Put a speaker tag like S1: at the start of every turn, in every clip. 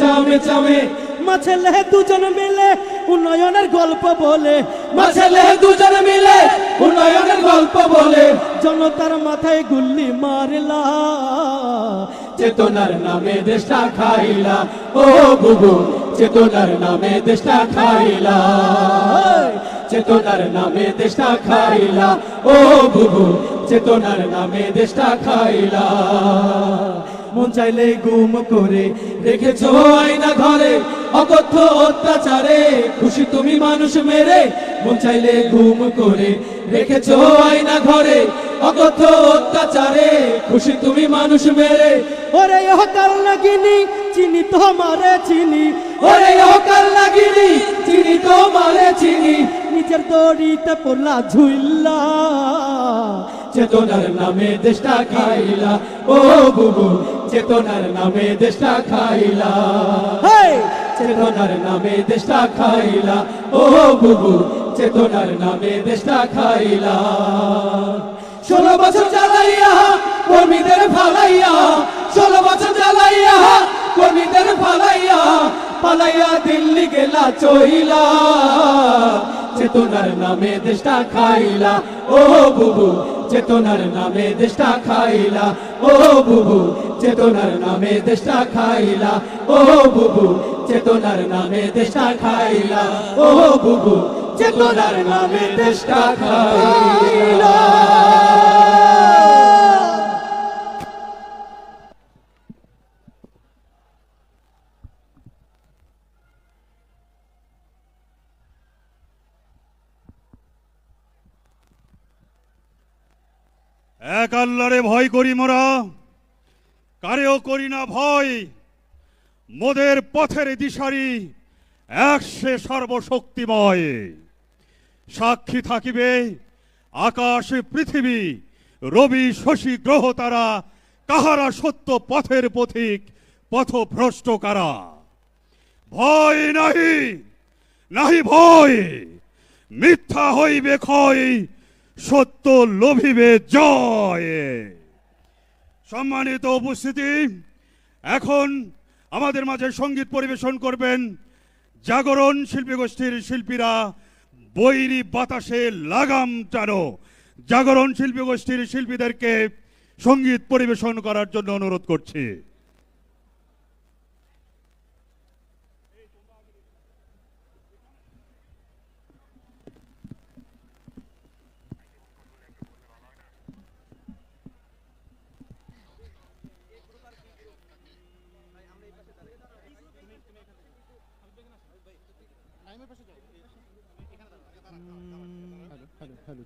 S1: চামে চামে।
S2: মাছেলে দুজন মিলে উন্নয়নের গল্প বলে।
S1: মাছেলে দুজন মিলে উন্নয়নের গল্প বলে।
S2: জনতার মাথায় গুল্লি মারলা,
S1: চেতনার নামে দেশটা খাইলা। ও বুবু, চেতনার নামে দেশটা খাইলা। চেতনার নামে দেশটা খাইলা। ও বুবু, চেতনার নামে দেশটা খাইলা। মন চাইলে গুম করে রেখেছো আয়না ঘরে অকথ্য অত্যাচারে। খুশি তুমি মানুষ মেরে মন চাইলে গুম করে রেখেছো আয়না ঘরে অকথ্য অত্যাচারে। খুশি তুমি মানুষ মেরে।
S2: ওরে হকার লাগিনি চিনি তো তোমারে চিনি।
S1: ওরে অকাল লাগিনি চিনি তো মারে চিনি।
S2: নিজের দড়িতে পড়লা ঝুইল্লা
S1: চেতনার নামে দেশটা খাইলা। ও বুবু চেতনার নামে দেশটা খাইলা! চেতনার নামে দেশটা খাইলা। ও বুবু চেতনার নামে দেশটা খাইলা। ষোলো বছর জ্বালাইয়া কর্মীদের ফালাইয়া ষোলো বছর জ্বালাইয়া কর্মীদের ফালাইয়া পালাইয়া দিল্লি গেলা চইলা। চেতনার নামে দেশটা খাইলা। ও বুবু, চেতনার নামে দেশটা খাইলা। ও বুবু, চেতনার নামে দেশটা খাইলা। ও বুবু, চেতনার নামে দেশটা খাইলা। ও বুবু, চেতনার নামে দেশটা খাইলা।
S3: এক আল্লাহরে ভয় করি মোরা। কারেও করি না ভয়। মোদের পথের দিশারি এক সে সর্বশক্তিময়। সাক্ষী থাকিবে আকাশ, পৃথিবী, রবি, শশী, গ্রহ তারা, কাহারা সত্য পথের পথিক, পথভ্রষ্ট কারা? ভয় নাহি নাহি ভয়। মিথ্যা হইবে ক্ষয় সত্য লোভিবে জয়। সম্মানিত উপস্থিতি, এখন আমাদের মাঝে সংগীত পরিবেশন করবেন জাগরণ শিল্পী গোষ্ঠীর শিল্পীরা, বৈরি বাতাসে লাগাম টানো জাগরণ শিল্পী গোষ্ঠীর শিল্পীদেরকে সংগীত পরিবেশন করার জন্য অনুরোধ করছি।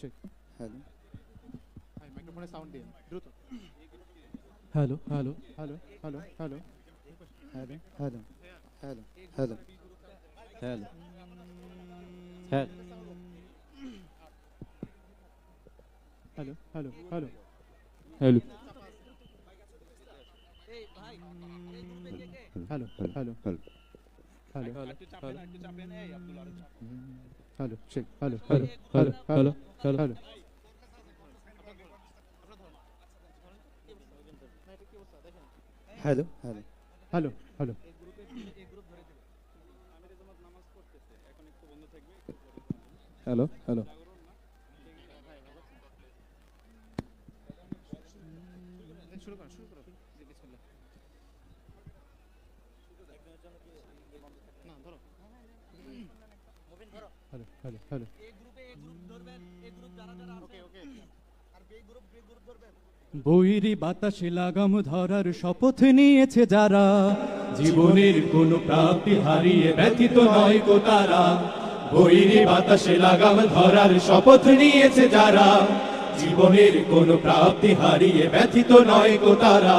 S4: চেক হ্যালো হাই মাইক্রোফোনে সাউন্ড দিন দ্রুত hello hello hello hello hello hello hello hello hello hello hello hello hello hello hello hello hello hello hello check hello hello hello hello hello hello hello hello hello hello hello hello hello hello hello.
S5: বৈরি বাতাসে লাগাম ধরার শপথ নিয়েছে যারা জীবনের কোনো প্রাপ্তি হারিয়ে ব্যথিত নয় গো তারা।
S1: বৈরি বাতাসে লাগাম ধরার শপথ নিয়েছে যারা জীবনের কোনো প্রাপ্তি হারিয়ে ব্যথিত নয় গো তারা।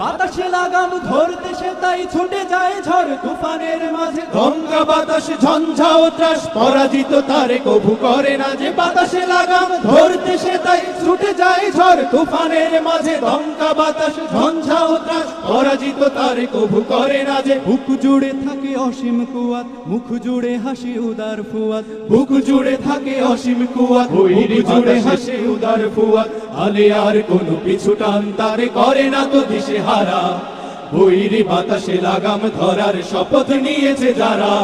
S5: বাতাসে লাগাম ধরতে সে তাই ছুটে যায় ঝড় তুফানের মাঝে।
S6: গঙ্গা বাতাস ঝঞ্ঝা ও ত্রাস পরাজিত তারে কভু করে না যে। বাতাসে লাগাম ধরতে সে তাই ছুটে যায় ঝড় তুফানের মাঝে। গঙ্গা বাতাস ঝঞ্ঝা ও ত্রাস পরাজিত তারে কভু করে না যে।
S2: বুক জুড়ে থাকে অসীম কুয়াত মুখ জুড়ে হাসি উদার ফুয়াত।
S6: বুক জুড়ে থাকে অসীম কুয়াত বৈরি জুড়ে হাসে উদার ফুয়াত। আলে আর কোনো পিছু টান তারে করে না তো দিশে হারা। বৈরি বাতাসে লাগাম ধরার শপথ নিয়েছে যারা।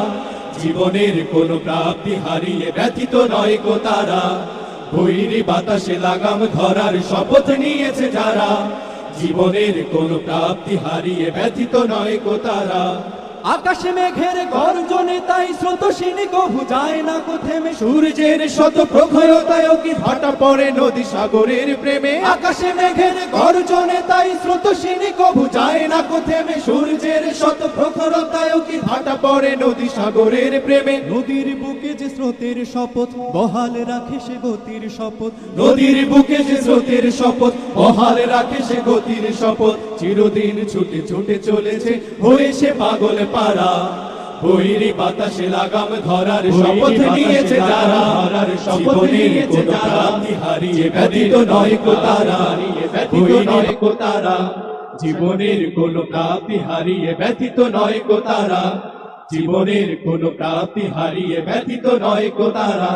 S6: জীবনের কোনো প্রাপ্তি হারিয়ে ব্যথিত নয় কো তারা। বৈরি বাতাসে লাগাম ধরার শপথ নিয়েছে যারা। জীবনের কোনো প্রাপ্তি হারিয়ে ব্যথিত নয় কো তারা।
S5: আকাশে মেঘের গর্জনে তাই স্রোতসিনী কভু যায় না কো থেমে।
S6: সূর্যের শত প্রখরতায় কি ভাটা পড়ে নদী সাগরের প্রেমে? আকাশে মেঘের গর্জনে তাই স্রোতসিনী কভু যায় না কো থেমে সূর্যের শত প্রখরতায় কি ভাটা পড়ে নদী সাগরের প্রেমে?
S2: নদীর বুকে যে স্রোতের শপথ বহাল রাখে সে গতির শপথ।
S6: নদীর বুকে যে স্রোতের শপথ বহাল রাখে সে গতির শপথ। চিরদিন ছুটে ছুটে চলেছে হয়ে সে পাগল পারা বৈরি বাতাসে লাগাম ধরার শপথ নিয়েছে যারা। শপথ নিয়েছে যারা হারিয়ে ব্যতীত নয় কো তারা ব্যতীত নয় কো তারা জীবনের কোন প্রাপ্তি হারিয়ে ব্যতীত নয় কো তারা জীবনের কোন প্রাপ্তি হারিয়ে ব্যতীত নয় কো তারা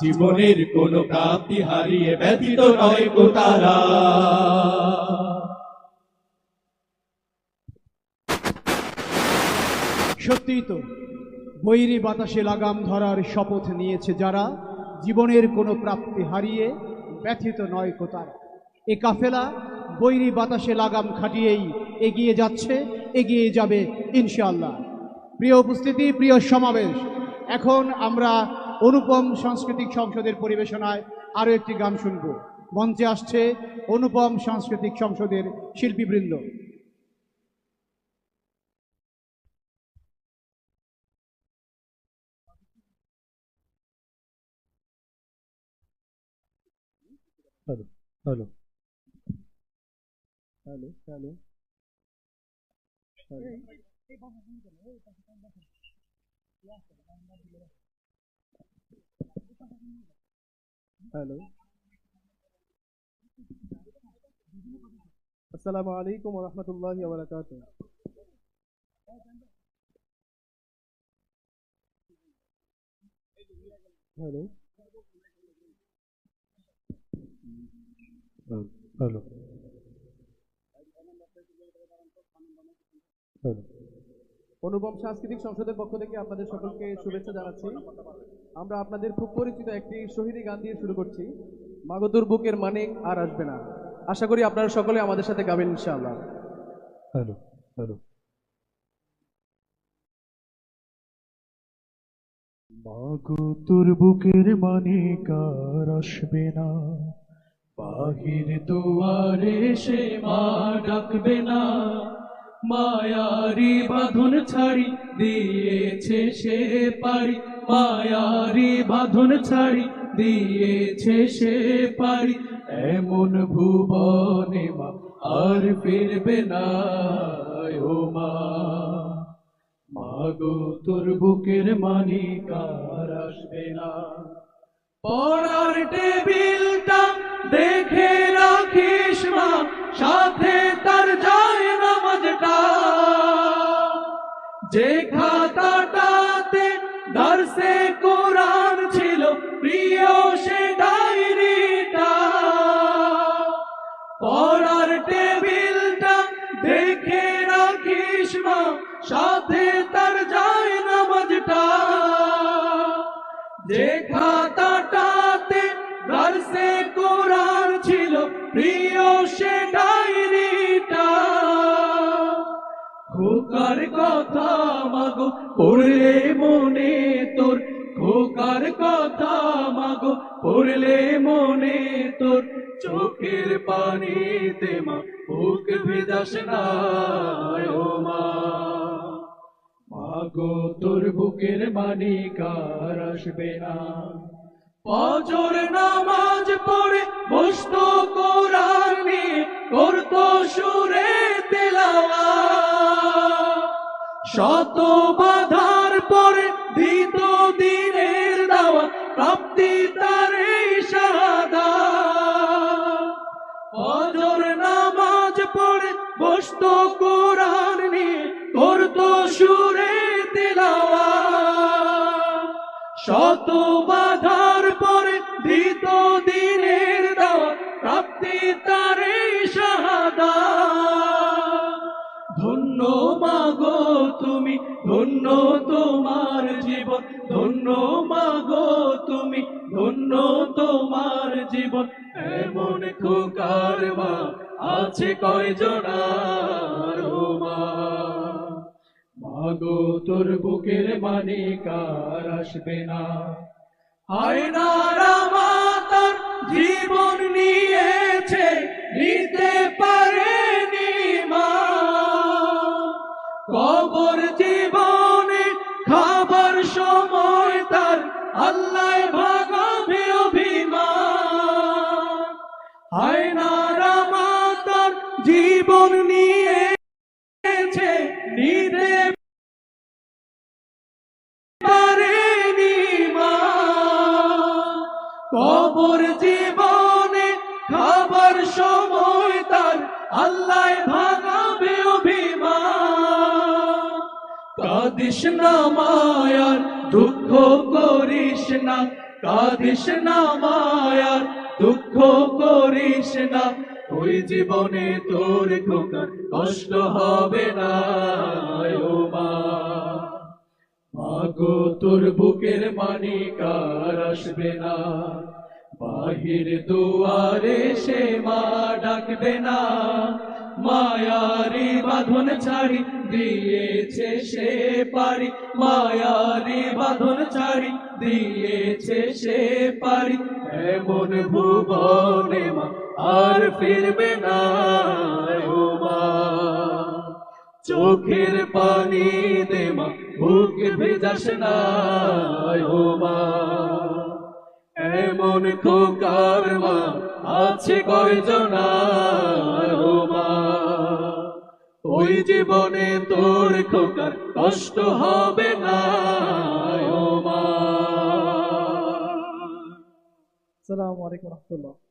S6: জীবনের কোন প্রাপ্তি হারিয়ে ব্যতীত নয় কো তারা।
S4: সত্যিই তো বৈরী বাতাসে লাগাম ধরার শপথ নিয়েছে যারা জীবনের কোনো প্রাপ্তি হারিয়ে ব্যথিত নয় কো তারা। এ কাফেলা বৈরী বাতাসে লাগাম খাটিয়েই এগিয়ে যাচ্ছে, এগিয়ে যাবে ইনশাআল্লাহ। প্রিয় উপস্থিতি, প্রিয় সমাবেশ, এখন আমরা অনুপম সাংস্কৃতিক সংসদের পরিবেশনায় আরও একটি গান শুনব। মঞ্চে আসছে অনুপম সাংস্কৃতিক সংসদের শিল্পীবৃন্দ। Hello hello hello hello hello আসসালামু আলাইকুম ওয়া রাহমাতুল্লাহি ওয়া বারাকাতুহু হ্যালো হ্যালো অনুপম সাংস্কৃতিক সংসদের পক্ষ থেকে আপনাদের সকলকে শুভেচ্ছা জানাচ্ছি। আমরা আপনাদের খুব পরিচিত একটি শহীদি গান দিয়ে শুরু করছি। মাগতুর বুকের মানিক আর আসবে না। আশা করি আপনারা সকলে আমাদের সাথে গাবেন ইনশাআল্লাহ। হ্যালো হ্যালো
S2: মাগো তোর বুকের মানে কার আসবে না? বাহির দুয়ারে সে মা ডাকবে না। মায়ারি বাঁধন ছাড়ি, দিয়েছে সে পারি মায়ারি বাঁধন ছাড়ি, দিয়েছে সে পারি এমন ভুবনে মা আর ফিরবে না, ও মা। মাগো তোর বুকের মানি কার আসবে না। পড়ার টেবিলটা দেখে রাখিস মা, সাথে তার যায় নামাজটা। যে খাতাটাতে দর্শে কোরআন ছিল, প্রিয় সে কথা মাগো, পড়লে মনে তোর খোকার কথা মাগো, পড়লে মনে তোর চোখের পানিতে মা, বুক ভেজাস না ও মা। মাগো, তোর বুকের মানি কার আসবে না। ফজর নামাজ পড়ে বসতো শত বাধার পরে দিত দিনের দাওয়া প্রাপ্তি তার এই শাহাদা ফজর নামাজ পড়ে বসতো কোরআন নিয়ে, করতো সুরে তেলাওয়া শত বাধার পরে দিত দিনের দাওয়া প্রাপ্তি তারে ধন্য তোমার জীবন, ধন্য মাগো তুমি, ধন্য তোমার জীবন। এমন খোকার মা আছে কয়জনার মা? মাগো, তোর বুকের মানিকার আসবে না। হায় না রামা তার জীবন নিয়েছে, নিতে পারেনি মা। কবর জীবনে আল্লাহ কাদিস না মায়ার, দুঃখ করিস না। কাদিস না মায়ার, দুঃখ করিস না। ওই জীবনে তোর খোকার কষ্ট হবে না, ও মা। মাগো তোর বুকের মানিকার আসবে না। বাহির দুয়ারে সে মা ডাকবে না। মায়ারি বাঁধন ছাড়ি, দিয়েছে সে পারি। মায়ারি বাঁধন ছাড়ি, দিয়েছে সে পারি। এমন ভুবনে মা, আর ফিরবে না চোখের পানি দে মা, বুক ভেজাস না এমন খোকার মা আছে কয়জনা ও মা ওই জীবনে তোর খোকার কষ্ট হবে না
S4: সালামু আলাইকুম রহমতুল্লাহ।